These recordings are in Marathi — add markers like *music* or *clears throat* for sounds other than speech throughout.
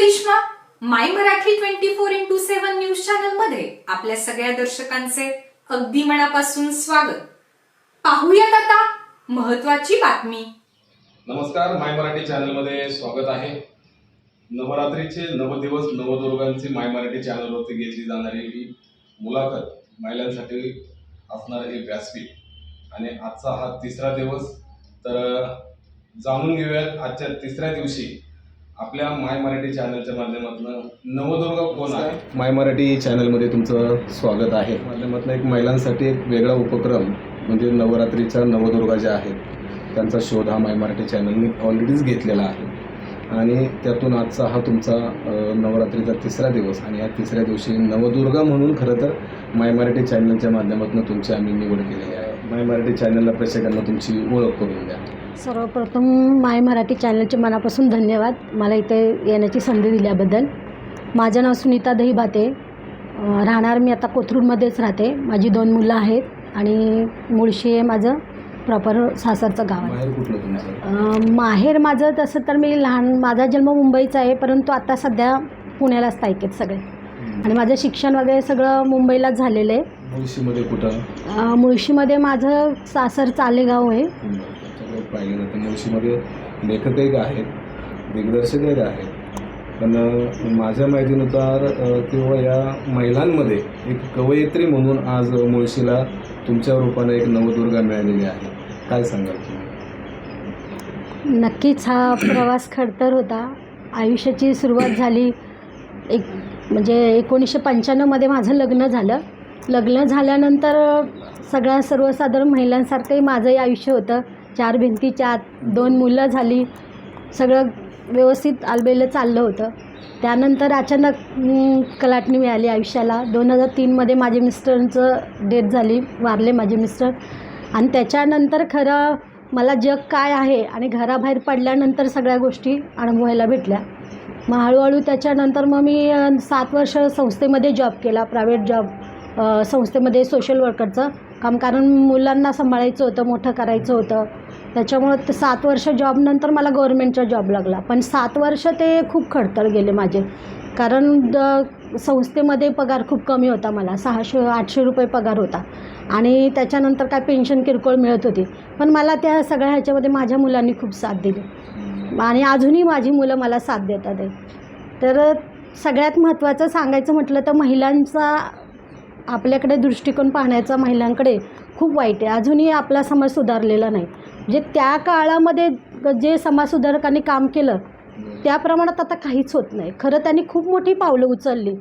Karishma my Marathi twenty four into seven news चॅनलमध्ये आपल्या सगळ्या दर्शकांचे अगदी मनापासून स्वागत. पाहूयात आता महत्वाची बातमी. नमस्कार माय मराठी चॅनलमध्ये स्वागत आहे. नवरात्रीचे नव दिवस नवदुर्गांची माय मराठी चॅनलवरती घेतली जाणारी ही मुलाखत महिलांसाठी असणार हे व्यासपीठ. आणि आजचा हा तिसरा दिवस तर जाणून घेऊयात आजच्या तिसऱ्या दिवशी आपल्या माय मराठी चॅनलच्या माध्यमातून नवदुर्गा कोण आहे? माय मराठी चॅनलमध्ये तुमचं स्वागत आहे. माध्यमातून एक महिलांसाठी एक वेगळा उपक्रम म्हणजे नवरात्रीच्या नवदुर्गा ज्या आहेत त्यांचा शोध हा माय मराठी चॅनलने ऑलरेडीच घेतलेला आहे. आणि त्यातून आजचा हा तुमचा नवरात्रीचा तिसरा दिवस आणि या तिसऱ्या दिवशी नवदुर्गा म्हणून खरं तर माय मराठी चॅनलच्या माध्यमातून तुमची आम्ही निवड केलेली आहे. माय मराठी चॅनलला प्रेक्षकांना तुमची ओळख करून द्या. सर्वप्रथम माय मराठी चॅनलचे मनापासून धन्यवाद. मला इथे येण्याची संधी दिल्याबद्दल. माझं नाव सुनीता दहीभाते राहणार मी आता कोथरूडमध्येच राहते. माझी दोन मुलं आहेत आणि मुळशी आहे माझं प्रॉपर सासरचं गाव आहे. माहेर माझं तसं तर मी लहान माझा जन्म मुंबईचा आहे परंतु आता सध्या पुण्यालाच स्थायिक आहेत सगळे. आणि माझं शिक्षण वगैरे सगळं मुंबईलाच झालेलं आहे. मुळशीमध्ये कुठं? मुळशीमध्ये माझं सासर चालेगाव आहे. पाहिलं जातं मुळशीमध्ये लेखकही आहेत दिग्दर्शकही आहेत. पण माझ्या माहितीनुसार किंवा या महिलांमध्ये एक कवयित्री म्हणून आज मुळशीला तुमच्या रूपाने एक नवदुर्गा मिळालेली आहे. काय सांगाल तुम्ही? नक्कीच हा प्रवास खडतर होता. आयुष्याची सुरुवात झाली एक म्हणजे एकोणीसशे पंच्याण्णवमध्ये माझं लग्न झालं. लग्न झाल्यानंतर सगळ्या सर्वसाधारण महिलांसारखंही माझंही आयुष्य होतं. चार भिंतीच्या आत दोन मुलं झाली. सगळं व्यवस्थित आलबेलं चाललं होतं. त्यानंतर अचानक कलाटणी मिळाली आयुष्याला. दोन हजार तीनमध्ये माझे मिस्टरांचं डेथ झाली वारले माझे मिस्टर. आणि त्याच्यानंतर खरं मला जग काय आहे आणि घराबाहेर पडल्यानंतर सगळ्या गोष्टी अनुभवायला भेटल्या. मग हळूहळू त्याच्यानंतर मग मी सात वर्ष संस्थेमध्ये जॉब केला प्रायव्हेट जॉब संस्थेमध्ये सोशल वर्करचं. काम कारण मुलांना सांभाळायचं होतं मोठं करायचं होतं. त्याच्यामुळं ते सात वर्ष जॉबनंतर मला गव्हर्मेंटचा जॉब लागला. पण सात वर्ष ते खूप खडतर गेले माझे. कारण द संस्थेमध्ये पगार खूप कमी होता मला. सहाशे आठशे रुपये पगार होता. आणि त्याच्यानंतर काय पेन्शन किरकोळ मिळत होती. पण मला त्या सगळ्या ह्याच्यामध्ये माझ्या मुलांनी खूप साथ दिली. आणि अजूनही माझी मुलं मला साथ देतात आहे. तर सगळ्यात महत्त्वाचं सांगायचं म्हटलं तर महिलांचा आपल्याकडे दृष्टिकोन पाहण्याचा महिलांकडे खूप वाईट आहे. अजूनही आपला समाज सुधारलेला नाही. म्हणजे त्या काळामध्ये जे समाजसुधारकांनी काम केलं त्या प्रमाणात आता काहीच होत नाही. खरं त्यांनी खूप मोठी पावलं उचलली.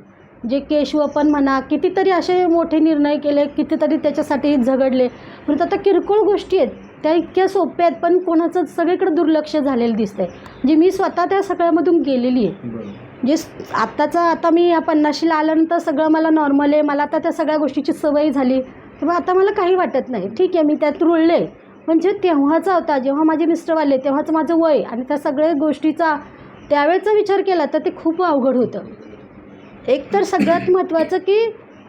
जे केशवपन म्हणा कितीतरी असे मोठे निर्णय केले कितीतरी त्याच्यासाठी झगडले. परंतु आता किरकोळ गोष्टी आहेत. त्या इतक्या सोप्या आहेत पण कोणाचं सगळीकडे दुर्लक्ष झालेलं दिसतंय. म्हणजे मी स्वतः त्या सगळ्यामधून गेलेली आहे. जे आत्ताचा आता मी या पन्नाशीला आल्यानंतर सगळं मला नॉर्मल आहे. मला आता त्या सगळ्या गोष्टीची सवय झाली. तेव्हा आता मला काही वाटत नाही. ठीक आहे मी त्यात रुळले. पण जे तेव्हाचा होता जेव्हा माझे मिस्टर आले तेव्हाचं माझं वय आणि त्या सगळ्या गोष्टीचा त्यावेळेचा विचार केला तर ते खूप अवघड होतं. एक तर सगळ्यात *coughs* महत्त्वाचं की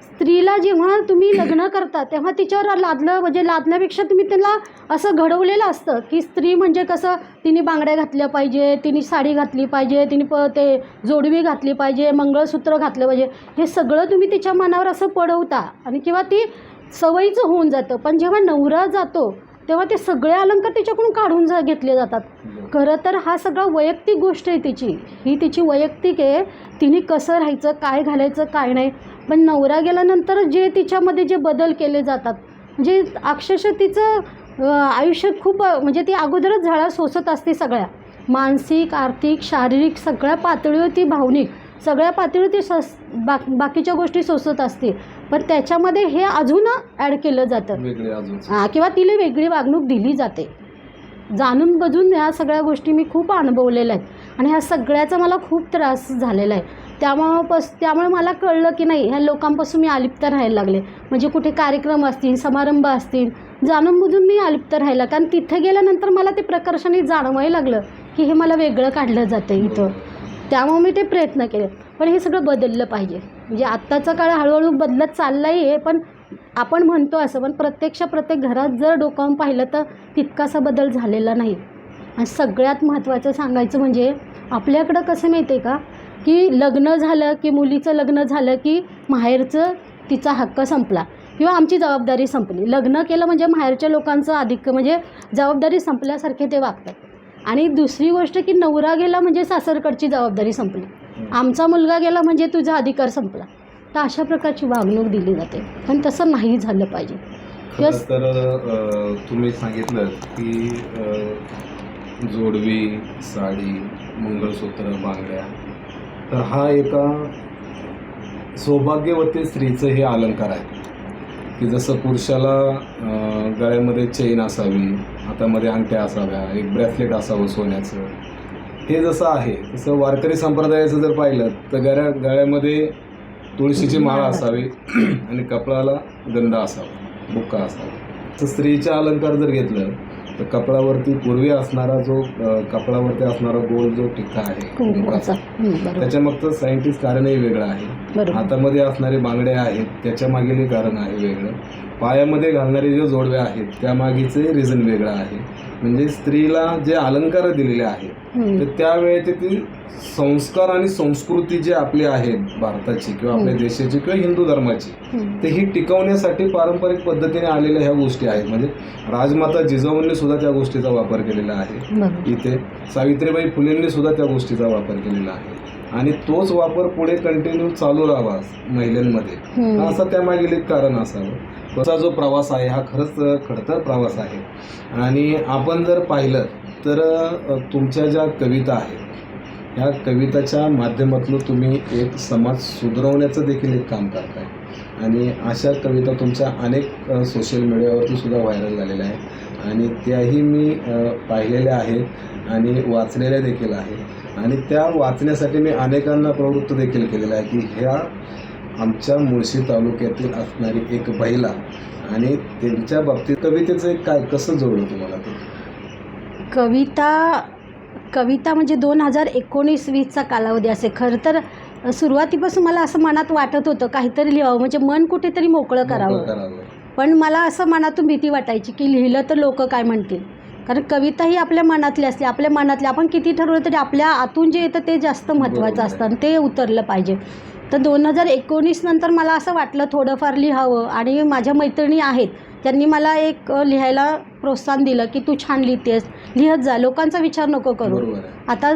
स्त्रीला जेव्हा तुम्ही लग्न करता तेव्हा तिच्यावर लादलं म्हणजे लादण्यापेक्षा तुम्ही त्याला असं घडवलेलं असतं की स्त्री म्हणजे कसं तिने बांगड्या घातल्या पाहिजे तिने साडी घातली पाहिजे तिने प ते जोडवी घातली पाहिजे मंगळसूत्र घातलं पाहिजे हे सगळं तुम्ही तिच्या मनावर असं पडवता आणि किंवा ती सवयीचं होऊन जातं. पण जेव्हा नवरा जातो तेव्हा ते सगळे अलंकार तिच्याकडून काढून जा घेतले जातात. खरं तर हा सगळा वैयक्तिक गोष्ट आहे तिची. ही तिची वैयक्तिक आहे. तिने कसं राहायचं काय घालायचं काय नाही. पण नवरा गेल्यानंतर जे तिच्यामध्ये जे बदल केले जातात म्हणजे अक्षरशः तिचं आयुष्य खूप म्हणजे ती अगोदरच झळा सोसत असते सगळ्या. मानसिक आर्थिक शारीरिक सगळ्या पातळीवर ती भावनिक. सगळ्या पातळीवर ती सस बाक बाकीच्या गोष्टी सोसत असते पण त्याच्यामध्ये हे अजून ॲड केलं जातं. वेगळे अजून. हां किंवा तिला वेगळी वागणूक दिली जाते. जाणून बजून ह्या सगळ्या गोष्टी मी खूप अनुभवलेल्या आहेत. आणि ह्या सगळ्याचा मला खूप त्रास झालेला आहे. त्यामुळं पस त्यामुळे मला कळलं की नाही ह्या लोकांपासून मी अलिप्त राहायला लागले. म्हणजे कुठे कार्यक्रम असतील समारंभ असतील जाणून बुजून मी अलिप्त राहायला कारण तिथे गेल्यानंतर मला ते प्रकर्षाने जाणवायला लागलं की हे मला वेगळं काढलं जातं इथं. त्यामुळे मी ते प्रयत्न केले. पण हे सगळं बदललं पाहिजे. म्हणजे आत्ताचा काळ हळूहळू बदलत चाललाही आहे पण आपण म्हणतो असं पण प्रत्यक्ष प्रत्येक घरात जर डोकावून पाहिलं तर तितकासा बदल झालेला नाही. आणि सगळ्यात महत्त्वाचं सांगायचं म्हणजे आपल्याकडं कसं माहिती आहे का की लग्न झालं की मुलीचं लग्न झालं की माहेरचं तिचा हक्क संपला. किंवा आमची जबाबदारी संपली. लग्न केलं म्हणजे माहेरच्या लोकांचं अधिक म्हणजे जबाबदारी संपल्यासारखे ते वागतात. आणि दुसरी गोष्ट की नवरा गेला म्हणजे सासरकडची जबाबदारी संपली. आमचा मुलगा गेला म्हणजे तुझा अधिकार संपला. तर अशा प्रकारची वागणूक दिली जाते. पण तसं नाही झालं पाहिजे. तर तुम्ही सांगितलं की जोडवी साडी मंगळसूत्र बांगड्या. तर हा एका सौभाग्यवती स्त्रीचं हे अलंकार आहे. की जसं पुरुषाला गळ्यामध्ये चेन असावी हातामध्ये अंगठ्या असाव्या एक ब्रेसलेट असावं सोन्याचं. हे जसं आहे तसं वारकरी संप्रदायाचं जर पाहिलं तर गळ्या गळ्यामध्ये तुळशीची माळ असावी *clears throat* आणि कपडाला गंध असावा बुक्का असावा. तर स्त्रीचे अलंकार जर घेतलं तर कपडावरती पूर्वी असणारा जो अ, कपडावरती असणारा गोल जो टिक्का आहे त्याच्या मागचं सायंटिस्ट कारणही वेगळं आहे. हातामध्ये असणारे बांगडे आहेत त्याच्या मागील कारण आहे वेगळं. पायामध्ये घालणारे जे जोडवे आहेत त्यामागीचे रिझन वेगळं आहे. म्हणजे स्त्रीला जे अलंकार दिलेले आहेत तर त्यावेळेचे ती संस्कार आणि संस्कृती जी आपली आहेत भारताची किंवा आपल्या. देशाची किंवा हिंदू धर्माची ते ही टिकवण्यासाठी पारंपरिक पद्धतीने आलेल्या ह्या गोष्टी आहेत. म्हणजे राजमाता जिजाऊंनी सुद्धा त्या गोष्टीचा वापर केलेला आहे. इथे सावित्रीबाई फुलेंनी सुद्धा त्या गोष्टीचा वापर केलेला आहे. आणि तोच वापर पुढे कंटिन्यू चालू राहावा महिलांमध्ये. असं त्यामागील एक कारण असावं. तसा जो प्रवास आहे हा खरंच खडतर प्रवास आहे. आणि आपण जर पाहिलं तर तुमच्या ज्या कविता आहेत ह्या कविताच्या माध्यमातून तुम्ही एक समाज सुधारवण्याचं देखील एक काम करताय. आणि अशा कविता तुमच्या अनेक सोशल मीडियावरती सुद्धा व्हायरल झालेल्या आहेत. आणि त्याही मी पाहिलेल्या आहेत आणि वाचलेल्या देखील आहेत. आणि त्या वाचण्यासाठी मी अनेकांना प्रवृत्त देखील केलेलं आहे की ह्या आमच्या मुळशी तालुक्यातील असणारी एक महिला आणि त्यांच्या बाबतीत कवितेचं एक काय कसं जोडलं तुम्हाला ते? कविता कविता म्हणजे दोन हजार एकोणीस वीसचा कालावधी असे. खरं तर सुरुवातीपासून मला असं मनात वाटत होतं काहीतरी लिहावं. म्हणजे मन कुठेतरी मोकळं करावं. पण मला असं मनातून भीती वाटायची की लिहिलं तर लोक काय म्हणतील? कारण कविता ही आपल्या मनातली असते. आपल्या मनातली आपण किती ठरवलं तरी आपल्या आतून जे येतं ते जास्त महत्त्वाचं. असतं आणि ते उतरलं पाहिजे. तर दोन हजार एकोणीस नंतर मला असं वाटलं थोडंफार लिहावं आणि माझ्या मैत्रिणी आहेत. त्यांनी मला एक लिहायला प्रोत्साहन दिलं की तू छान लिहितेस. लिहत जा. लोकांचा विचार नको करू. आता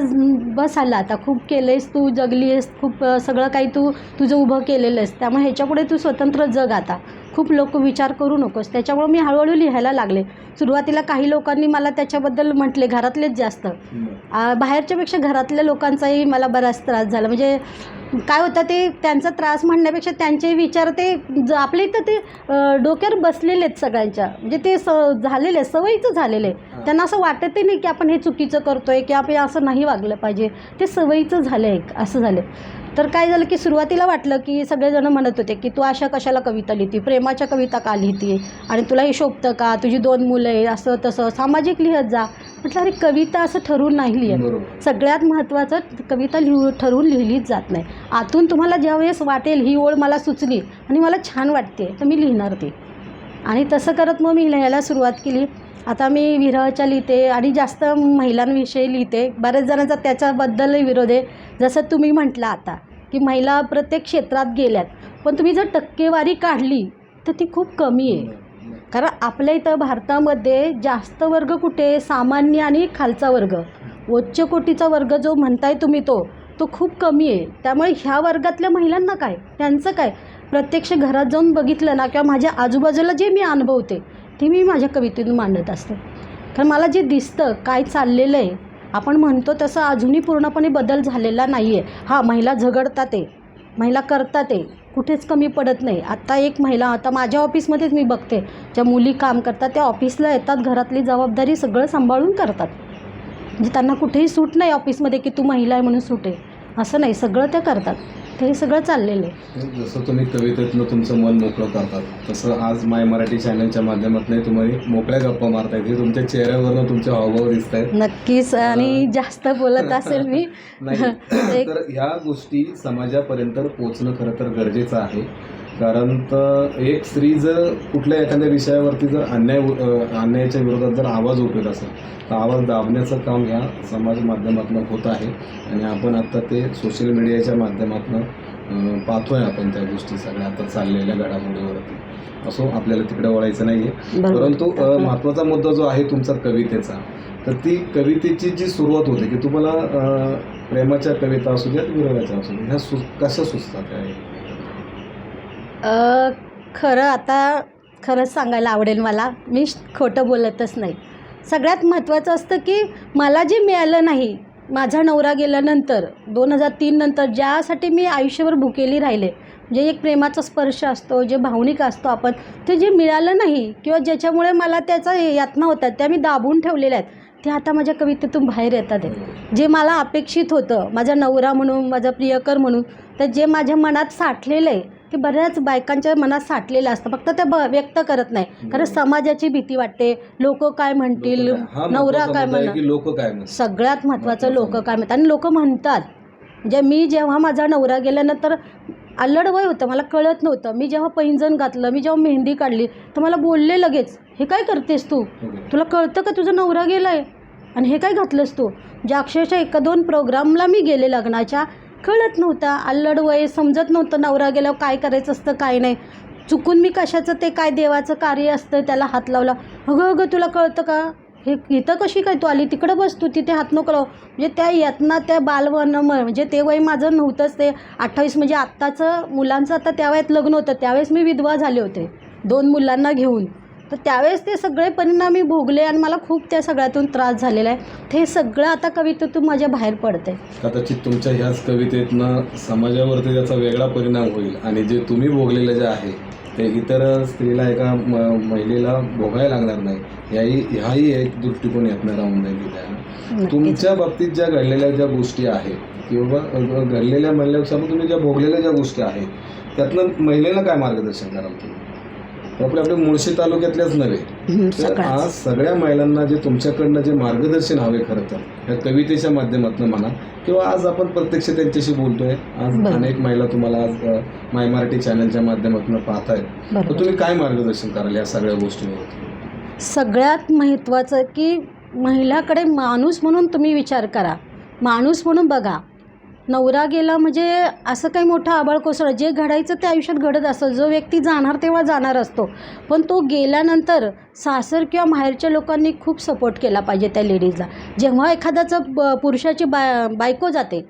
बस आलं आता खूप केलं आहेस तू जगली आहेस खूप सगळं काही तू तुझं उभं केलेलं आहेस. त्यामुळे ह्याच्यापुढे तू स्वतंत्र जग आता. खूप लोक विचार करू नकोस. त्याच्यामुळे मी हळूहळू लिहायला लागले. सुरुवातीला काही लोकांनी मला त्याच्याबद्दल म्हटले घरातलेच जास्त. बाहेरच्यापेक्षा घरातल्या लोकांचाही मला बराच त्रास झाला. म्हणजे काय होतं ते त्यांचा त्रास म्हणण्यापेक्षा त्यांचे विचार ते ज आपल्या इथं ते डोक्यावर बसलेले आहेत सगळ्यांच्या. म्हणजे ते स झालेले आहे, सवयीचं झालेलं. आहे. त्यांना असं वाटतही नाही की आपण हे चुकीचं करतोय की आपण असं नाही वागलं पाहिजे. ते सवयीचं झालं आहे असं झालं तर काय झालं की सुरुवातीला वाटलं की सगळेजण म्हणत होते की तू अशा कशाला कविता लिहिती? प्रेमाच्या कविता का लिहिती? आणि तुला हे शोभतं का? तुझी दोन मुलं आहे असं तसं सामाजिक लिहत जा. म्हटलं अरे कविता असं ठरवून नाही लिहित. सगळ्यात महत्त्वाचं कविता लिहू ठरवून लिहिलीच जात नाही. आतून तुम्हाला ज्यावेळेस वाटेल ही ओळ मला सुचली आणि मला छान वाटते तर मी लिहिणार ती. आणि तसं करत मग मी लिहायला सुरुवात केली. आता मी विरहच्या लिहिते आणि जास्त महिलांविषयी लिहिते. बऱ्याच जणांचा त्याच्याबद्दलही विरोध आहे. जसं तुम्ही म्हटलं आता की महिला प्रत्येक क्षेत्रात गेल्यात पण तुम्ही जर टक्केवारी काढली तर ती खूप कमी आहे. कारण आपल्या इथं भारतामध्ये जास्त वर्ग कुठे? सामान्य आणि खालचा वर्ग. उच्च कोटीचा वर्ग जो म्हणताय तुम्ही तो तो खूप कमी आहे. त्यामुळे ह्या वर्गातल्या महिलांना काय? त्यांचं काय? प्रत्यक्ष घरात जाऊन बघितलं ना किंवा माझ्या आजूबाजूला जे मी अनुभवते ते मी माझ्या कवितेतून मांडत असते. कारण मला जे दिसतं काय चाललेलं आहे आपण म्हणतो तसं अजूनही पूर्णपणे बदल झालेला नाही आहे हां महिला झगडतात आहे महिला करतात आहे कुठेच कमी पडत नाही. आत्ता एक महिला आता माझ्या ऑफिसमध्येच मी बघते. ज्या मुली काम करतात त्या ऑफिसला येतात घरातली जबाबदारी सगळं सांभाळून करतात. म्हणजे त्यांना कुठेही सूट नाही ऑफिसमध्ये की तू महिला आहे म्हणून सूट आहे. असं नाही सगळं त्या करतात. ते सगळं चाललेलं आहे. जसं तुम्ही कवितेतनं तुमचं मन मोकळं करतात तसं आज माय मराठी चॅनलच्या माध्यमातून तुम्ही मोकळ्या गप्पा मारतायत हे तुमच्या चेहऱ्यावरनं तुमचे हावभाव दिसत आहेत नक्कीच आणि जास्त बोलत असेल मी. *laughs* नाही *laughs* एक- तर ह्या गोष्टी समाजापर्यंत पोहोचणं खरं तर गरजेचं आहे. कारण तर एक स्त्री जर कुठल्या एखाद्या विषयावरती जर अन्याय अन्यायाच्या विरोधात जर आवाज उठवत असेल तर आवाज दाबण्याचं काम ह्या समाज माध्यमातून होत आहे. आणि आपण आता ते सोशल मीडियाच्या माध्यमातून पाहतोय आपण त्या गोष्टी सगळ्या आता चाललेल्या घडामोडीवरती. असो आपल्याला तिकडे वळायचं नाही आहे. परंतु महत्त्वाचा मुद्दा जो आहे तुमचा कवितेचा. तर ती कवितेची जी सुरुवात होते की तुम्हाला प्रेमाच्या कविता असू द्या विरोधाच्या असू द्या ह्या सु कशा सुचतात काय अ, खरं आता खरंच सांगायला आवडेल मला. मी श- खोटं बोलतच नाही. सगळ्यात महत्त्वाचं असतं की मला जे मिळालं नाही माझा नवरा गेल्यानंतर दोन हजार तीन नंतर ज्यासाठी मी आयुष्यभर भुकेली राहिले जे एक प्रेमाचा स्पर्श असतो जे भावनिक असतो आपण ते जे मिळालं नाही किंवा ज्याच्यामुळे मला त्याचा यातना होतात त्या मी दाबून ठेवलेल्या आहेत ते आता माझ्या कवितेतून बाहेर येतात आहे जे मला अपेक्षित होतं माझा नवरा म्हणून माझा प्रियकर म्हणून तर जे माझ्या मनात साठलेलं आहे ते बऱ्याच बायकांच्या मनात साठलेलं असतं. फक्त ते ब व्यक्त करत नाही. कारण समाजाची भीती वाटते. लोक काय म्हणतील? हा नवरा महत्त्वाचा काय मुद्दा आहे म्हणणार की लोक काय म्हणतात सगळ्यात महत्त्वाचं लोक काय म्हणतात? आणि लोक म्हणतात. म्हणजे मी जेव्हा माझा नवरा गेल्यानंतर अल्लड वय होतं मला कळत नव्हतं. मी जेव्हा पैंजण घातलं मी जेव्हा मेहंदी काढली तर मला बोलले लगेच हे काय करतेस तू. तुला कळतं का तुझा नवरा गेलाय? आणि हे काय घातलंस तू? जे अक्षरशः एका दोन प्रोग्रामला मी गेले लग्नाच्या. कळत नव्हता. अल्लड वय समजत नव्हतं. नवरा गेल्यावर काय करायचं असतं काय नाही. चुकून मी कशाचं ते काय देवाचं कार्य असतं त्याला हात लावला. अगं अगं तुला कळतं का? हे इथं कशी काय तू आली? तिकडं बस तू तिथे हात नकळव म्हणजे त्या यातना त्या बालवन म्हणजे ते वय माझं नव्हतंच ते अठ्ठावीस म्हणजे आत्ताचं मुलांचं आता त्या वयात लग्न होतं. त्यावेळेस मी विधवा झाले होते. दोन मुलांना घेऊन. तर त्यावेळेस ते सगळे परिणाम मी भोगले आणि मला खूप त्या सगळ्यातून त्रास झालेला आहे. ते सगळं आता कवितेतून माझ्या बाहेर पडते कदाचित तुमच्या ह्याच कवितेतनं समाजावरती त्याचा वेगळा परिणाम होईल आणि जे तुम्ही भोगलेलं जे आहे ते इतर स्त्रीला एका महिलेला भोगायला लागणार नाही. याही ह्याही एक दृष्टिकोन यातनं राहून जाईल तुमच्या बाबतीत ज्या घडलेल्या ज्या गोष्टी आहेत किंवा घडलेल्या पण तुम्ही ज्या भोगलेल्या ज्या गोष्टी आहेत त्यातनं महिलेला काय मार्गदर्शन कराल तुम्ही? आपल्या आपल्या मुळशी तालुक्यातल्याच नव्हे. तर आज सगळ्या महिलांना जे तुमच्याकडनं जे मार्गदर्शन हवे खरं तर या कवितेच्या माध्यमातून म्हणा किंवा आज आपण प्रत्यक्ष त्यांच्याशी बोलतोय. आज. अनेक महिला तुम्हाला आज माय मराठी चॅनलच्या माध्यमातून पाहतायत. तर तुम्ही काय मार्गदर्शन कराल या सगळ्या गोष्टींवर? सगळ्यात महत्त्वाचं की महिलाकडे माणूस म्हणून तुम्ही विचार करा. माणूस म्हणून बघा. नवरा गेला म्हणजे असं काही मोठं आबाळ कोसळ जे घडायचं ते आयुष्यात घडत असतं जो व्यक्ती जाणार तेव्हा जाणार असतो. पण तो गेल्यानंतर सासर किंवा माहेरच्या लोकांनी खूप सपोर्ट केला पाहिजे त्या लेडीजला जेव्हा एखाद्याचं ब पुरुषाची बा बायको जाते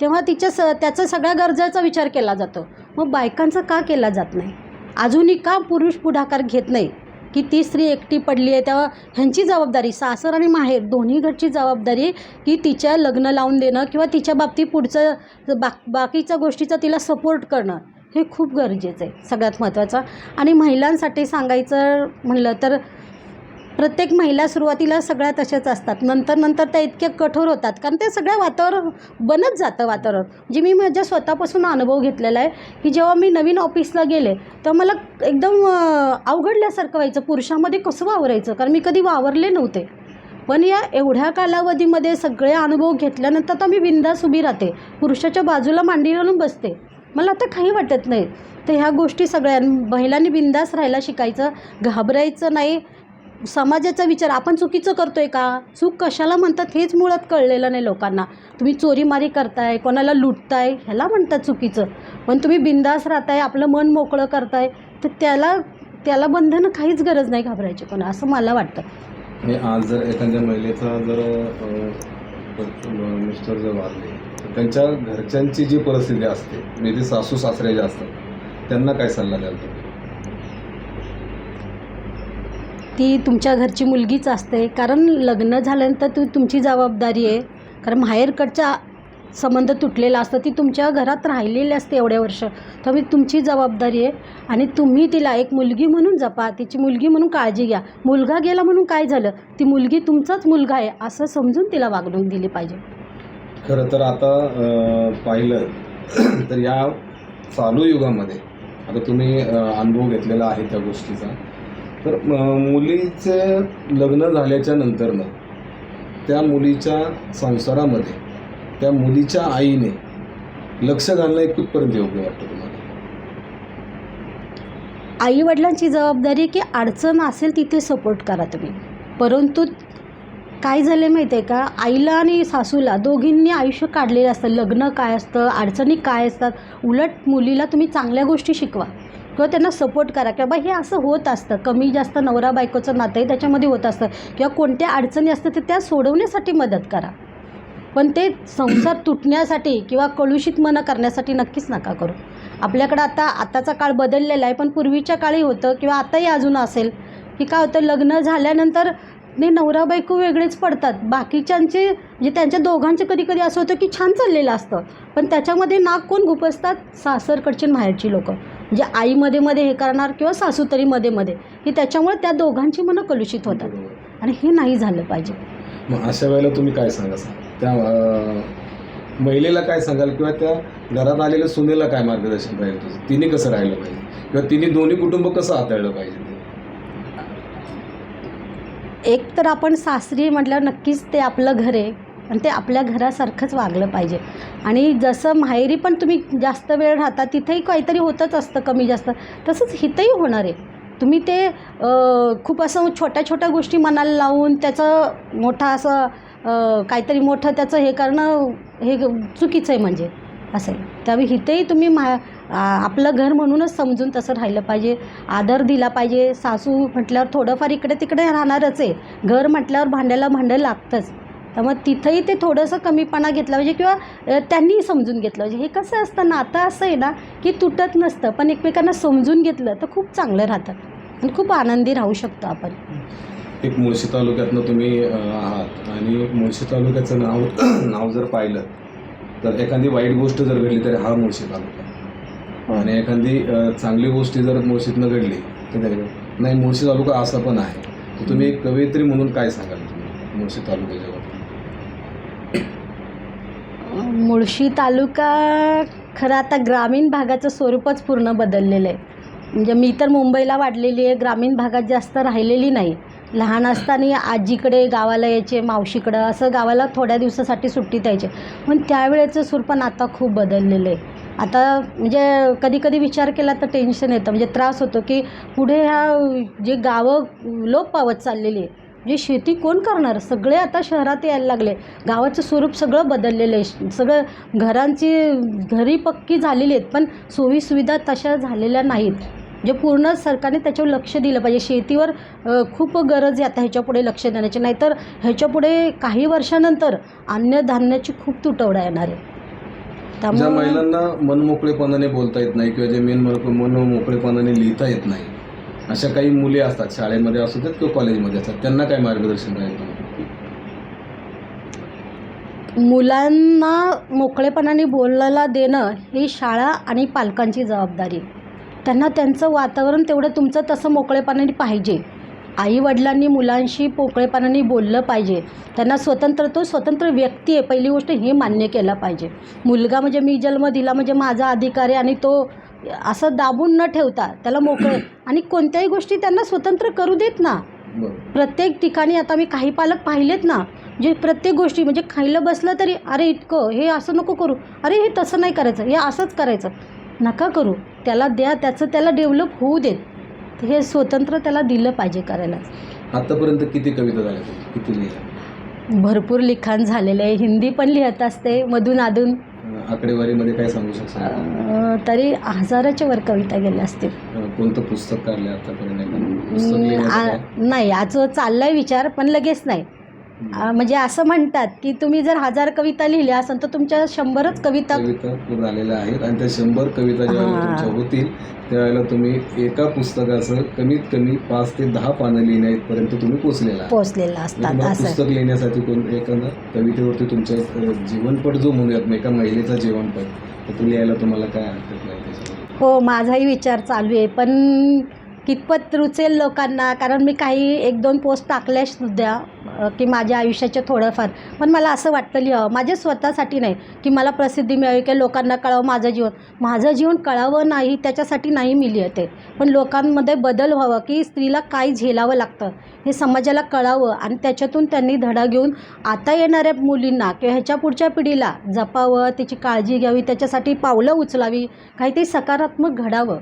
तेव्हा तिच्या स त्याचा सगळ्या गरजाचा विचार केला जातो. मग बायकांचा का केला जात नाही? अजूनही का पुरुष पुढाकार घेत नाही? की ती स्त्री एकटी पडली आहे तेव्हा ह्यांची जबाबदारी सासर आणि माहेर दोन्ही घरची जबाबदारी की तिच्या लग्न लावून देणं किंवा तिच्या बाबतीत पुढचं बा बाकीच्या गोष्टीचा तिला सपोर्ट करणं हे खूप गरजेचं आहे सगळ्यात महत्त्वाचं. आणि महिलांसाठी सांगायचं म्हणलं तर प्रत्येक महिला सुरुवातीला सगळ्या तशाच असतात. नंतर नंतर त्या इतक्या कठोर होतात. कारण ते सगळ्या वातावरण बनत जातं वातावरण. जे मी माझ्या स्वतःपासून अनुभव घेतलेला आहे की जेव्हा मी नवीन ऑफिसला गेले तर मला एकदम अवघडल्यासारखं व्हायचं. पुरुषामध्ये कसं वावरायचं? कारण मी कधी वावरले नव्हते. पण या एवढ्या कालावधीमध्ये सगळे अनुभव घेतल्यानंतर आता मी बिंदास उभी राहते. पुरुषाच्या बाजूला मांडी घालून बसते. मला आता काही वाटत नाही. तर ह्या गोष्टी सगळ्या महिलांनी बिंदास राहायला शिकायचं. घाबरायचं नाही. समाजाचा विचार आपण चुकीचं करतो आहे का? चूक कशाला म्हणतात? हेच मुळात कळलेलं नाही लोकांना. तुम्ही चोरीमारी करताय कोणाला लुटताय ह्याला म्हणतात चुकीचं. पण तुम्ही बिंदास राहताय आपलं मन मोकळं करताय तर त्याला त्याला बंधनं काहीच गरज नाही घाबरायची कोणा असं मला वाटतं. आणि आज जर एखाद्या महिलेचा जर मिस्टर जर वारले त्यांच्या घरच्यांची जी परिस्थिती असते म्हणजे ते सासू सासरे जे असतात त्यांना काय सल्ला द्याल तुम्ही ती तुमच्या घरची मुलगीच असते. कारण लग्न झाल्यानंतर तू तुमची जबाबदारी आहे. कारण माहेरकडचा संबंध तुटलेला असतं. ती तुमच्या घरात राहिलेली असते एवढ्या वर्ष. त्यामुळे तुमची जबाबदारी आहे. आणि तुम्ही तिला एक मुलगी म्हणून जपा. तिची मुलगी म्हणून काळजी घ्या. मुलगा गेला म्हणून काय झालं? ती मुलगी तुमचाच मुलगा आहे असं समजून तिला वागणूक दिली पाहिजे. खरं तर आता पाहिलं तर या चालू युगामध्ये आता तुम्ही अनुभव घेतलेला आहे त्या गोष्टीचा. तर मुलीचं मुलीचे लग्न झाल्याच्या नंतरनं त्या मुलीच्या संसारामध्ये त्या मुलीच्या आईने लक्ष घालणं एक कुठपर्यंत योग्य वाटतं तुम्हाला? आईवडिलांची जबाबदारी की अडचण असेल तिथे सपोर्ट करा तुम्ही. परंतु काय झालं माहिती आहे का? आईला आणि सासूला दोघींनी आयुष्य काढलेलं असतं. लग्न काय असतं? अडचणी काय असतात? उलट मुलीला तुम्ही चांगल्या गोष्टी शिकवा. किंवा त्यांना सपोर्ट करा. किंवा बाबा हे असं होत असतं. कमी जास्त नवरा बायकोचं नातंही त्याच्यामध्ये होत असतं. किंवा कोणत्या अडचणी असतात ते त्या सोडवण्यासाठी मदत करा. पण ते संसार तुटण्यासाठी किंवा कलुषित मन करण्यासाठी नक्कीच नका करू. आपल्याकडं आता आताचा काळ बदललेला आहे पण पूर्वीच्या काळी होतं किंवा आताही अजून असेल की काय होतं लग्न झाल्यानंतर नाही नवरा बायको वेगळेच पडतात. बाकीच्यांचे म्हणजे त्यांच्या दोघांचे कधी कधी असं होतं की छान चाललेलं असतं. पण त्याच्यामध्ये नाक कोण घुपसतात? सासरकडची माहेरची लोकं. म्हणजे आई मध्ये मध्ये हे करणार किंवा सासू तरी मध्ये मध्ये की त्याच्यामुळे त्या दोघांची मनं कलुषित होतात. आणि हे नाही झालं पाहिजे. मग अशा वेळेला तुम्ही काय सांगा त्या महिलेला काय सांगाल किंवा त्या घरात आलेल्या सुनेला काय मार्गदर्शन राहील तुझं? तिने कसं राहिलं पाहिजे? किंवा तिने दोन्ही कुटुंब कसं हाताळलं पाहिजे? एक तर आपण सासरी म्हटल्यावर नक्कीच ते आपलं घर आहे. आणि ते आपल्या घरासारखंच वागलं पाहिजे. आणि जसं माहेरी पण तुम्ही जास्त वेळ राहता तिथेही काहीतरी होतच असतं कमी जास्त. तसंच हितही होणार आहे. तुम्ही ते खूप असं छोट्या छोट्या गोष्टी मनाला लावून त्याचं मोठा असं काहीतरी मोठं त्याचं हे करणं हे चुकीचं आहे म्हणजे. असं आहे. त्यावेळी इथेही तुम्ही मा आपलं घर म्हणूनच समजून तसं राहिलं पाहिजे. आदर दिला पाहिजे. सासू म्हटल्यावर थोडंफार इकडे तिकडे राहणारच आहे. घर म्हटल्यावर भांड्याला भांडं लागतंच. त्यामुळे तिथंही ते थोडंसं कमीपणा घेतला पाहिजे किंवा त्यांनी समजून घेतलं पाहिजे. हे कसं असतं ना आता असं आहे ना की तुटत नसतं पण एकमेकांना समजून घेतलं तर खूप चांगलं राहतं. आणि खूप आनंदी राहू शकतो आपण. एक मुळशी तालुक्यातनं तुम्ही आहात आणि मुळशी तालुक्याचं नाव *clears throat* नाव जर पाहिलं तर एखादी वाईट गोष्ट जर घडली तर हा मुळशी तालुका आणि एखादी चांगली गोष्टी जर मुळशीतनं घडली तर नाही मुळशी तालुका असा पण आहे. तर तुम्ही एक कवयित्री म्हणून काय सांगाल तुम्ही मुळशी तालुक्याच्या बाबतीत मुळशी तालुका खरं आता ग्रामीण भागाचं स्वरूपच पूर्ण बदललेलं आहे. म्हणजे मी तर मुंबईला वाढलेली आहे ग्रामीण भागात जास्त राहिलेली नाही. लहान असताना आजीकडे गावाला यायचे मावशीकडं असं गावाला थोड्या दिवसासाठी सुट्टीत यायचे पण त्यावेळेचं स्वरूपण पण आता खूप बदललेलं आहे. आता म्हणजे कधी कधी विचार केला तर टेन्शन येतं. म्हणजे त्रास होतो की पुढे ह्या जे गावं लोप पावत चाललेली आहे. म्हणजे शेती कोण करणार? सगळे आता शहरात यायला लागले. गावाचं स्वरूप सगळं बदललेलं आहे. सगळं घरांची घरी पक्की झालेली आहेत पण सोयीसुविधा तशा झालेल्या नाहीत. म्हणजे पूर्ण सरकारने त्याच्यावर लक्ष दिलं पाहिजे. शेतीवर खूप गरज आहे आता ह्याच्यापुढे लक्ष देण्याची. नाहीतर ह्याच्यापुढे काही वर्षानंतर अन्नधान्याची खूप तुटवडा येणार आहे. त्यामुळे महिलांना मनमोकळेपणाने बोलता येत नाही किंवा जे मेन मनमोकळेपणाने लिहिता येत नाही अशा काही मुली असतात शाळेमध्ये असू देत किंवा कॉलेजमध्ये असतात त्यांना काय मार्गदर्शन राहील मुलांना मोकळेपणाने बोलायला देणं ही शाळा आणि पालकांची जबाबदारी. त्यांना त्यांचं वातावरण तेवढं तुमचं तसं मोकळेपणाने पाहिजे. आई वडिलांनी मुलांशी मोकळेपणाने बोललं पाहिजे. त्यांना स्वतंत्र तो स्वतंत्र व्यक्ती आहे पहिली गोष्ट हे मान्य केलं पाहिजे. मुलगा म्हणजे मी जन्म दिला म्हणजे माझा अधिकार आहे आणि तो असं दाबून न ठेवता त्याला मोकळे. *clears throat* आणि कोणत्याही गोष्टी त्यांना स्वतंत्र करू देत ना. प्रत्येक ठिकाणी आता मी काही पालक पाहिलेत ना जे प्रत्येक गोष्टी म्हणजे खायला बसलं तरी अरे इतकं हे असं नको करू. अरे हे तसं नाही करायचं हे असंच करायचं. नका करू. त्याला द्या त्याचं त्याला डेव्हलप होऊ देत. हे स्वतंत्र त्याला दिलं पाहिजे करायला. आतापर्यंत किती कविता झाल्या? किती लिहिल्या? भरपूर लिखाण झालेलं आहे. हिंदी पण लिहित असते मधून अधून आकडेवारीमध्ये काय सांगू शकता? अं, तरी हजाराच्या वर कविता गेल्या असतील. कोणतं पुस्तक काढलं आतापर्यंत? पुस्तक आ-? नाही आज चाललाय विचार पण लगेच नाही. म्हणजे असं म्हणतात की तुम्ही जर हजार कविता लिहिल्या असाल तर तुमच्या शंभरच कविता कविता पूर्ण झालेल्या आहेत आणि त्या शंभर कविता ज्या हां. तुमच्या होतील त्यावेळेला तुम्ही एका पुस्तकाचं कमीत कमी पाच ते दहा पानं लिहिण्यापर्यंत तुम्ही पोचलेला आहात. पोचलेल्या म्हणजे असतात तुम्हाला असं पुस्तक लिहिण्यासाठी कोण एखादा कवितेवरती तुमच्या अ, जीवनपट जो म्हणूयात ना, एका महिलेचा जीवनपट तर तो लिहायला तुम्हाला काय हरकत नाही त्याच्यामध्ये हो माझाही विचार चालू आहे पण कितपत रुचेल लोकांना कारण मी काही एक दोन पोस्ट टाकल्या सुद्धा की माझ्या आयुष्याचे थोडंफार. पण मला असं वाटतं लिहावं माझ्या स्वतःसाठी नाही की मला प्रसिद्धी मिळावी की लोकांना कळावं माझं जीवन. माझं जीवन कळावं नाही त्याच्यासाठी नाही मी लिहिते. पण लोकांमध्ये बदल व्हावं की स्त्रीला काय झेलावं लागतं हे समाजाला कळावं आणि त्याच्यातून त्यांनी धडा घेऊन आता येणाऱ्या मुलींना किंवा ह्याच्या पुढच्या पिढीला जपावं त्याची काळजी घ्यावी त्याच्यासाठी पावलं उचलावी काहीतरी सकारात्मक घडावं.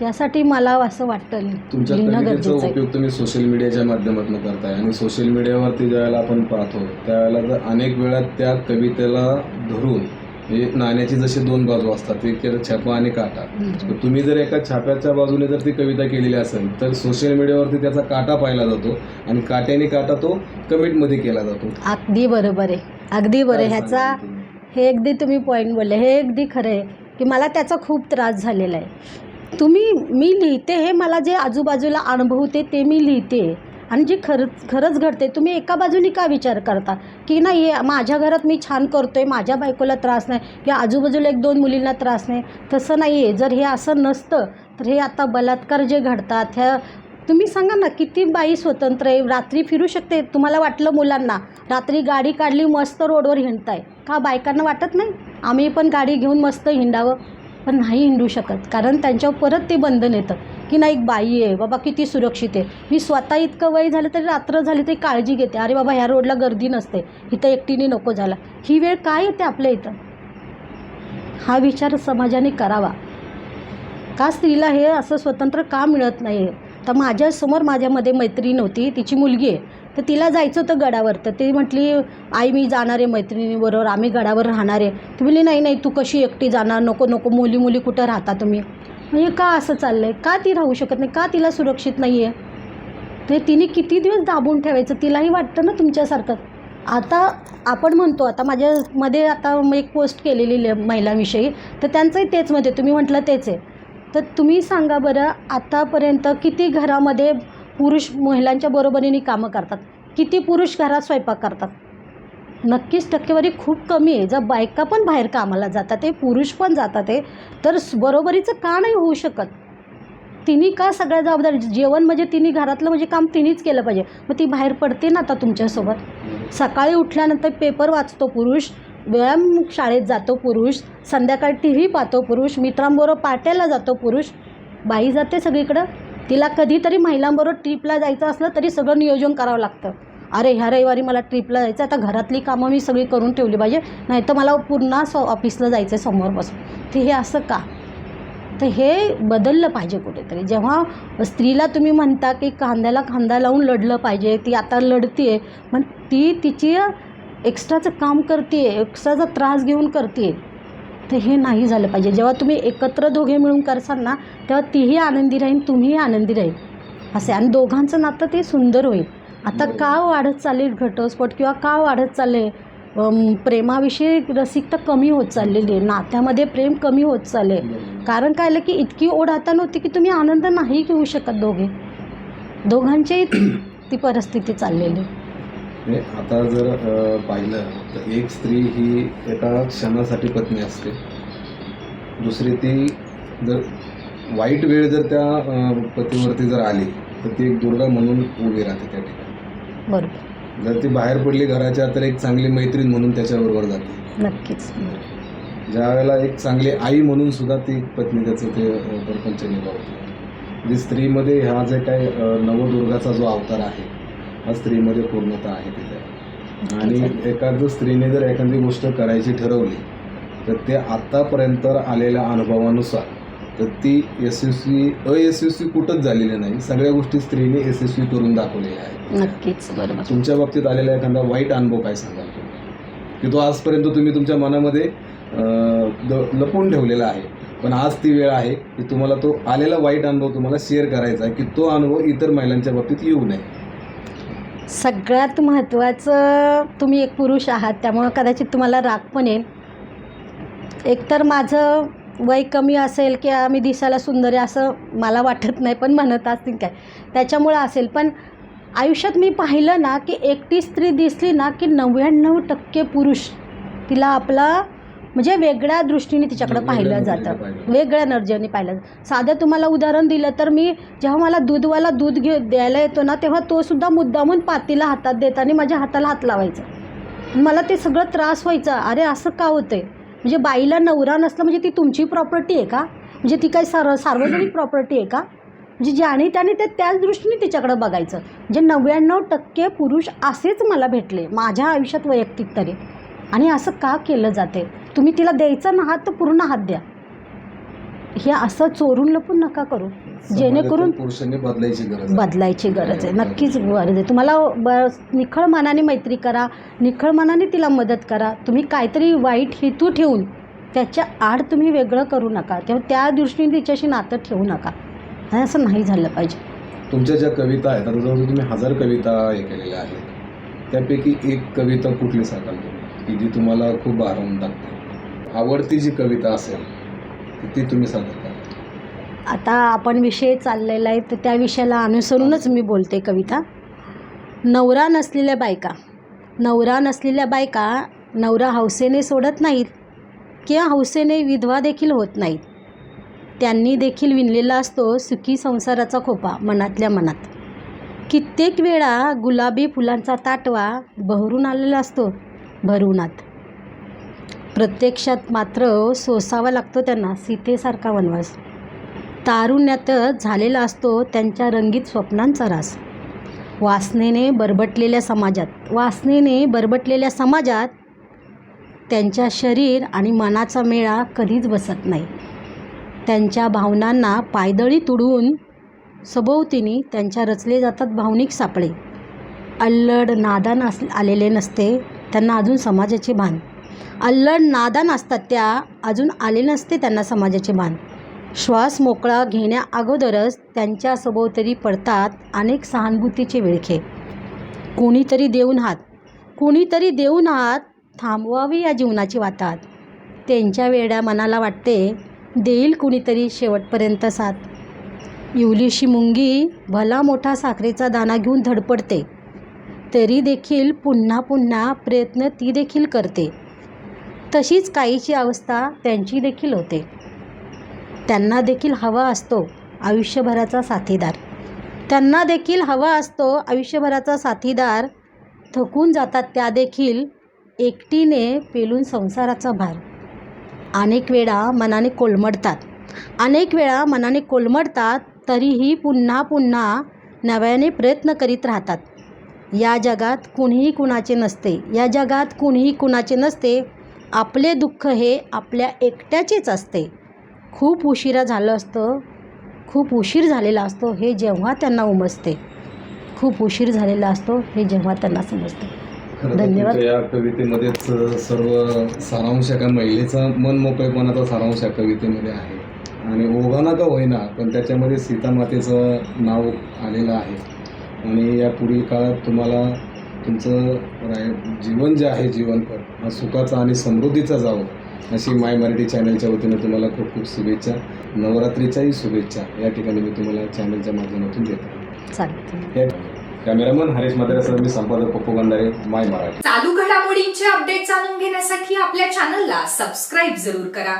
त्यासाठी मला असं वाटतं तुमच्या लिहिणं कवितेचा गरजेचं आहे. उपयोग तुम्ही सोशल मीडियाच्या माध्यमातून करताय आणि सोशल मीडियावरती ज्यावेळेला आपण पाहतो त्यावेळेला तर अनेक वेळा त्या कवितेला धरून म्हणजे नाण्याची जशी दोन बाजू असतात एक केलं छापा आणि काटा. तर तुम्ही जर एका छाप्याच्या बाजूने जर ती कविता केलेली असेल तर सोशल मीडियावरती त्याचा काटा पाहिला जातो आणि काट्याने काटा तो कमेंटमध्ये केला जातो. अगदी बरोबर आहे. अगदी बरं काय ह्याचा सांगाल तुम्ही? हे अगदी तुम्ही पॉईंट बोलले. हे अगदी खरं आहे की मला त्याचा खूप त्रास झालेला आहे. तुम्ही मी लिहिते हे मला जे आजूबाजूला अनुभवते ते मी लिहिते. आणि जे खरंच खरंच घडते तुम्ही एका बाजूनी का विचार करता? की नाही हे माझ्या घरात मी छान करतो आहे माझ्या बायकोला त्रास नाही किंवा आजूबाजूला एक दोन मुलींना त्रास नाही तसं नाही आहे जर हे असं नसतं तर हे आता बलात्कार जे घडतात ह्या तुम्ही सांगा ना किती बाई स्वतंत्र आहे रात्री फिरू शकते तुम्हाला वाटलं मुलांना रात्री गाडी काढली मस्त रोडवर हिंडताय. का बायकांना वाटत नाही? आम्ही पण गाडी घेऊन मस्त हिंडावं. पण नाही हिंडू शकत. कारण त्यांच्यावर परत ते बंधन येतं की नाही एक बाई आहे बाबा किती सुरक्षित आहे. मी स्वतः इतकं वय झालं तरी रात्र झाली तरी काळजी घेते. अरे बाबा ह्या रोडला गर्दी नसते. इथं एकटीने नको झाला. ही वेळ काय येते आपल्या इथं? हा विचार समाजाने करावा. का स्त्रीला हे असं स्वतंत्र का मिळत नाही आहे तर माझ्यासमोर माझ्यामध्ये मैत्रीण होती तिची मुलगी आहे. तर तिला जायचं होतं गडावर. तर ती म्हटली आई मी जाणार आहे मैत्रिणीबरोबर आम्ही गडावर राहणार आहे. ती म्हणली नाही नाही तू कशी एकटी जाणार? नको नको मुली मुली कुठं राहता तुम्ही? म्हणजे का असं चाललं आहे का ती राहू शकत नाही? का तिला सुरक्षित नाही आहे ते म्हणजे तिने किती दिवस दाबून ठेवायचं? तिलाही वाटतं ना तुमच्यासारखं. आता आपण म्हणतो आता माझ्यामध्ये आता मी एक पोस्ट केलेली महिलांविषयी. तर त्यांचंही तेच मध्ये. तुम्ही म्हटलं तेच आहे. तर तुम्ही सांगा बरं आतापर्यंत किती घरामध्ये पुरुष महिलांच्या बरोबरीने कामं करतात? किती पुरुष घरात स्वयंपाक करतात? नक्कीच टक्केवारी खूप कमी आहे. जर बायका पण बाहेर कामाला जातात ते पुरुष पण जातात आहे तर बरोबरीचं का नाही होऊ शकत? तिने का सगळ्या जबाबदारी? जेवण म्हणजे तिने घरातलं म्हणजे काम तिनेच केलं पाहिजे. मग ती बाहेर पडते ना आता तुमच्यासोबत? सकाळी उठल्यानंतर पेपर वाचतो पुरुष व्यायाम शाळेत जातो पुरुष संध्याकाळी टी व्ही पाहतो पुरुष मित्रांबरोबर पाट्याला जातो पुरुष. बाई जाते सगळीकडं. तिला कधीतरी महिलांबरोबर ट्रीपला जायचं असलं तरी सगळं नियोजन करावं लागतं. अरे ह्या रविवारी मला ट्रिपला जायचं आता घरातली कामं मी सगळी करून ठेवली पाहिजे. नाही तर मला पुन्हा स ऑफिसला जायचं आहे समोर बसून. ते हे असं का? तर हे बदललं पाहिजे कुठेतरी. जेव्हा स्त्रीला तुम्ही म्हणता की खांद्याला खांदा लावून लढलं पाहिजे ती आता लढती आहे पण ती तिची एक्स्ट्राचं काम करते एक्स्ट्राचा त्रास घेऊन करते तर हे नाही झालं पाहिजे. जेव्हा तुम्ही एकत्र दोघे मिळून करसाल ना तेव्हा तीही आनंदी राहील तुम्हीही आनंदी राहील असे आणि दोघांचं नातं ते सुंदर होईल. आता का वाढत चालले घटस्फोट किंवा का वाढत चालले? प्रेमाविषयी रसिकता कमी होत चाललेली आहे. नात्यामध्ये प्रेम कमी होत चालले कारण काय आलं की इतकी ओढ आता नव्हती की तुम्ही आनंद नाही घेऊ शकत दोघे. दोघांचीही *clears throat* ती परिस्थिती चाललेली. म्हणजे आता जर पाहिलं तर एक स्त्री ही एका क्षणासाठी पत्नी असते. दुसरी ती जर वाईट वेळ जर त्या पतीवरती जर आली तर ती एक दुर्गा म्हणून उभी राहते त्या ठिकाणी. बरोबर. जर ती बाहेर पडली घराच्या तर एक चांगली मैत्रीण म्हणून त्याच्याबरोबर जाते. नक्कीच. ज्या वेळेला एक चांगली आई म्हणून सुद्धा ती पत्नी त्याचं ते प्रपंच निभावते. म्हणजे स्त्रीमध्ये हा जे काय नवदुर्गाचा जो अवतार आहे हा स्त्रीमध्ये पूर्णता आहे तिथे. आणि एखादं स्त्रीने जर एखादी गोष्ट करायची ठरवली तर ते आत्तापर्यंत आलेल्या अनुभवानुसार तर ती यशस्वी अयशस्वी कुठंच झालेली नाही. सगळ्या गोष्टी स्त्रीने यशस्वी करून दाखवलेल्या आहेत. नक्कीच बरोबर. तुमच्या बाबतीत आलेला एखादा वाईट अनुभव काय सांगाल की तो आजपर्यंत तुम्ही तुमच्या मनामध्ये लपवून ठेवलेला आहे. पण आज ती वेळ आहे की तुम्हाला तो आलेला वाईट अनुभव तुम्हाला शेअर करायचा आहे की तो अनुभव इतर महिलांच्या बाबतीत येऊ नये. सगळ्यात महत्त्वाचं तुम्ही एक पुरुष आहात त्यामुळं कदाचित तुम्हाला राग पण येईल. एकतर माझं वय कमी असेल किंवा मी दिसायला सुंदर आहे असं मला वाटत नाही पण म्हणत असतील काय. त्याच्यामुळं असेल. पण आयुष्यात मी पाहिलं ना की एकटी स्त्री दिसली ना की नव्याण्णव टक्के पुरुष तिला आपला म्हणजे वेगळ्या दृष्टीने तिच्याकडे पाहिलं जातं. वेगळ्या नर्जनी पाहिलं जातं. साधं तुम्हाला उदाहरण दिलं तर मी जेव्हा मला दूधवाला दूध घे द्यायला येतो ना तेव्हा तो सुद्धा मुद्दामून पातीला हातात देताना माझ्या हाताला हात लावायचा. मला ते सगळं त्रास व्हायचा. अरे असं का होतंय? म्हणजे बाईला नवरा नसला म्हणजे ती तुमची प्रॉपर्टी आहे का? म्हणजे ती काही सार सार्वजनिक प्रॉपर्टी आहे का? म्हणजे ज्याने त्याने ते त्याच दृष्टीने तिच्याकडं बघायचं. म्हणजे नव्याण्णव टक्के पुरुष असेच मला भेटले माझ्या आयुष्यात वैयक्तिक तरी. आणि असं का केलं जाते? तुम्ही तिला द्यायचं ना हात तर पूर्ण हात द्या. हे असं चोरून लपून नका करू. जेणेकरून पुरुषांनी बदलायची गरज आहे. बदलायची गरज आहे. नक्कीच गरज आहे. तुम्हाला ब निखळ मनाने मैत्री करा. निखळ मनाने तिला मदत करा. तुम्ही काहीतरी वाईट हेतू ठेवून त्याच्या आड तुम्ही वेगळं करू नका. किंवा त्या दृष्टीने तिच्याशी नातं ठेवू नका. हे असं नाही झालं पाहिजे. तुमच्या ज्या कविता आहेत आता जवळजवळ तुम्ही हजार कविता हे केलेल्या आहेत. त्यापैकी एक कविता कुठली सांगाल तुम्ही? की जी तुम्हाला खूप टाकते आवडती जी कविता असेल ती तुम्ही सांगा का आता आपण विषय चाललेला आहे तर त्या विषयाला अनुसरूनच मी बोलते कविता. नवरा नसलेल्या बायका. नवरा नसलेल्या बायका नवरा हौसेने सोडत नाहीत किंवा हौसेने विधवा देखील होत नाहीत. त्यांनी देखील विणलेला असतो सुखी संसाराचा खोपा मनातल्या मनात. कित्येक वेळा गुलाबी फुलांचा ताटवा बहरून आलेला असतो भरुणात प्रत्यक्षात मात्र सोसावा लागतो त्यांना सीतेसारखा वनवास. तारुण्यातच झालेला असतो त्यांच्या रंगीत स्वप्नांचा रास. वासनेने बरबटलेल्या समाजात वासनेने बरबटलेल्या समाजात त्यांच्या शरीर आणि मनाचा मेळा कधीच बसत नाही. त्यांच्या भावनांना पायदळी तुडवून सभोवतीने त्यांच्या रचले जातात भावनिक सापळे. अल्लड नादान अस आलेले नसते त्यांना अजून समाजाचे भान. अल्लड नादान असतात त्या अजून आले नसते त्यांना समाजाचे भान. श्वास मोकळा घेण्या अगोदरच त्यांच्या सभोवतरी पडतात अनेक सहानुभूतीचे विळखे. कोणीतरी देऊन हात कोणीतरी देऊन हात थांबवावी या जीवनाची वातात. त्यांच्या वेड्या मनाला वाटते देईल कुणीतरी शेवटपर्यंत साथ. इवलीशी मुंगी भला मोठा साखरेचा दाना घेऊन धडपडते. तरी देखील पुन्हा पुन्हा प्रयत्न ती देखील करते. तशीच काहीची अवस्था त्यांची देखील होते. त्यांना देखील हवा असतो आयुष्यभराचा साथीदार. त्यांना देखील हवा असतो आयुष्यभराचा साथीदार थकून जातात त्या देखील एकटीने पेलून संसाराचा भार. अनेक वेळा मनाने कोलमडतात. अनेक वेळा मनाने कोलमडतात तरीही पुन्हा पुन्हा नव्याने प्रयत्न करीत राहतात. या जगात कुणीही कुणाचे नसते. या जगात कुणीही कुणाचे नसते. आपले दुःख हे आपल्या एकट्याचेच असते. खूप उशिरा झालं असतं खूप उशीर झालेला असतो हे जेव्हा त्यांना उमजते. खूप उशीर झालेला असतो हे जेव्हा त्यांना समजते. धन्यवाद. या कवितेमध्येच सर्व सारांश एका महिलेचा मन मोकळेपणाचा सारांश या कवितेमध्ये आहे. आणि ओघाना का होईना पण त्याच्यामध्ये सीतामातेचं नाव आलेलं आहे. आणि या पुढील काळात तुम्हाला तुमचं राय जीवन जे आहे जीवनभर हा सुखाचा आणि समृद्धीचा जावं. अशी माय मराठी चॅनलच्या वतीनं तुम्हाला खूप खूप शुभेच्छा. नवरात्रीच्याही शुभेच्छा. या ठिकाणी मी तुम्हाला चॅनलच्या माध्यमातून देतो. चालेल कॅमेरामन हरीश मात्रेसह मी संपादक पप्पू गंधारे माय मराठी. चालू घडामोडींचे अपडेट जाणून घेण्यासाठी आपल्या चॅनलला सबस्क्राईब जरूर करा.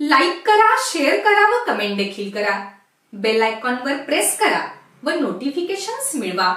लाईक करा शेअर करा व कमेंट देखील करा. बेल आयकॉनवर प्रेस करा व नोटिफिकेशन्स मिळवा.